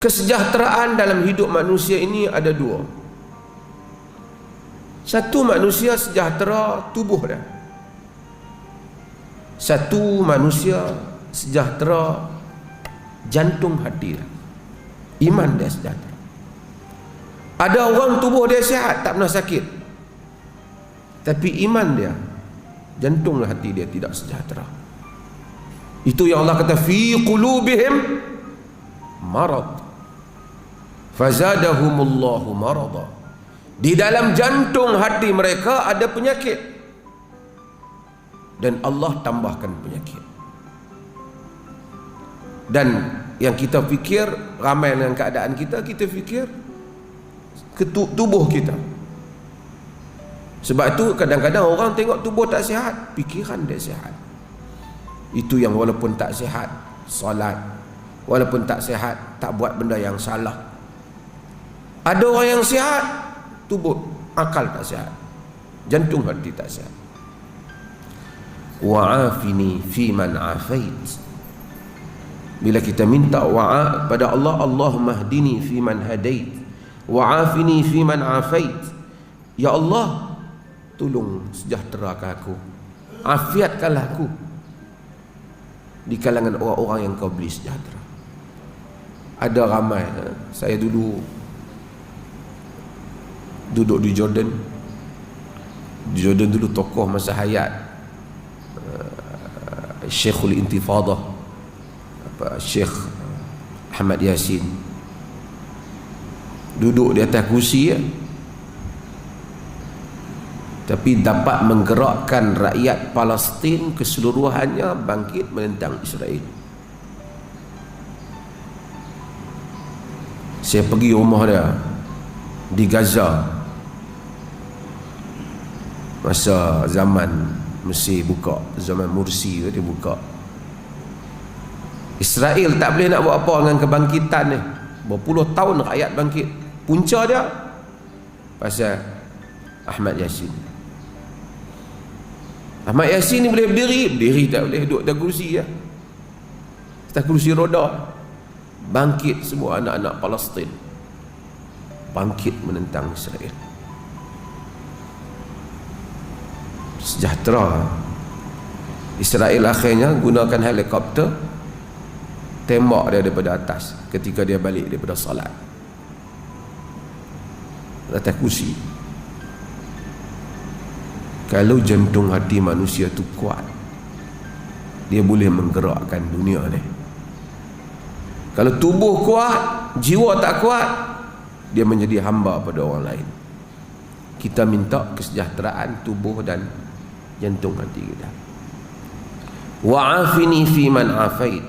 kesejahteraan dalam hidup manusia ini ada dua. Satu manusia sejahtera tubuh dia. Satu manusia sejahtera jantung hati dia. Iman dia sejahtera. Ada orang tubuh dia sihat tak pernah sakit. Tapi iman dia jantung hati dia tidak sejahtera. Itu yang Allah kata fi qulubihim marad fazadahumullahu marada. Di dalam jantung hati mereka ada penyakit. Dan Allah tambahkan penyakit. Dan yang kita fikir ramai dengan keadaan kita kita fikir tubuh kita. Sebab itu kadang-kadang orang tengok tubuh tak sihat fikiran dia sihat. Itu yang walaupun tak sihat solat walaupun tak sihat tak buat benda yang salah ada orang yang sihat tubuh akal tak sihat. Jantung hati tak sihat. Wa'afini fi man afait. Bila kita minta wa'a pada Allah Allahumma hdini fi man hadait. Wa'afini fi man afait. Ya Allah tolong sejahterakan aku. Afiatkanlah aku. Di kalangan orang-orang yang kau beri sejahtera. Ada ramai eh, saya dulu duduk di Jordan. Di Jordan dulu tokoh masa hayat uh, Syekhul Intifadah apa Syekh Ahmad Yasin. Duduk di atas kursi ya. tapi dapat menggerakkan rakyat Palestin keseluruhannya bangkit menentang Israel. Saya pergi rumah dia di Gaza masa zaman Mesir buka zaman Mursi dia buka. Israel tak boleh nak buat apa dengan kebangkitan ni. Berpuluh tahun rakyat bangkit. Punca dia pasal Ahmad Yasin Ahmad Yasin ni boleh berdiri berdiri tak boleh duduk atas kursi ya. atas kursi roda. Bangkit semua anak-anak Palestin. Bangkit menentang Israel sejahtera. Israel akhirnya gunakan helikopter tembak dia daripada atas ketika dia balik daripada salat atas kursi. Kalau jantung hati manusia tu kuat dia boleh menggerakkan dunia ni. Kalau tubuh kuat jiwa tak kuat dia menjadi hamba pada orang lain. Kita minta kesejahteraan tubuh dan jantung hati kita wa'afini fi man afait